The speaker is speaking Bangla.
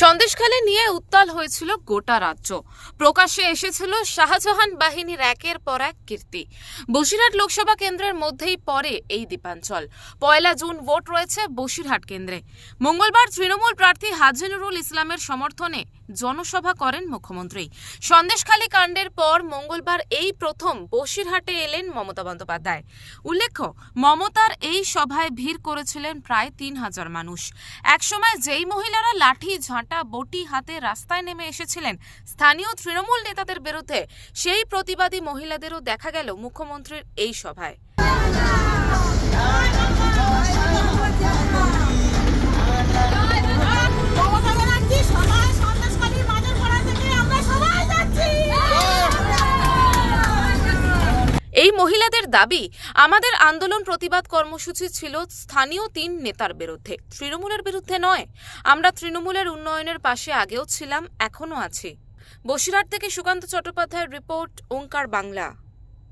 সন্দেশখালী নিয়ে উত্তাল হয়েছিল গোটা রাজ্য। প্রকাশ্যে এসেছিল শাহজাহান বাহিনীর একের পর এক কীর্তি। বসিরহাট লোকসভা কেন্দ্রের মধ্যেই পড়ে এই দ্বীপাঞ্চল পয়লা জুন ভোট রয়েছে বসিরহাট কেন্দ্রে। মঙ্গলবার তৃণমূল প্রার্থী হাজিনুরুল ইসলামের সমর্থনে জনসভা করেন মুখ্যমন্ত্রী। সন্দেশখালী কাণ্ডের পর মঙ্গলবার এই প্রথম বসিরহাটে এলেন মমতা বন্দ্যোপাধ্যায়। উল্লেখ্য, মমতার এই সভায় ভিড় করেছিলেন প্রায় তিন হাজার মানুষ। একসময় যেই মহিলারা লাঠি, ঝাঁটা, বটি হাতে রাস্তায় নেমে এসেছিলেন, স্থানীয় তৃণমূল নেতাদের বিরুদ্ধে সেই প্রতিবাদী মহিলাদেরও দেখা গেল মুখ্যমন্ত্রীর এই সভায়। এই মহিলাদের দাবি, আমাদের আন্দোলন প্রতিবাদ কর্মসূচি ছিল স্থানীয় তিন নেতার বিরুদ্ধে। তৃণমূলের বিরুদ্ধে নয়। আমরা তৃণমূলের উন্নয়নের পাশে আগেও ছিলাম, এখনও আছি। বসিরহাট থেকে সুকান্ত চট্টোপাধ্যায়ের রিপোর্ট, ওঙ্কার বাংলা।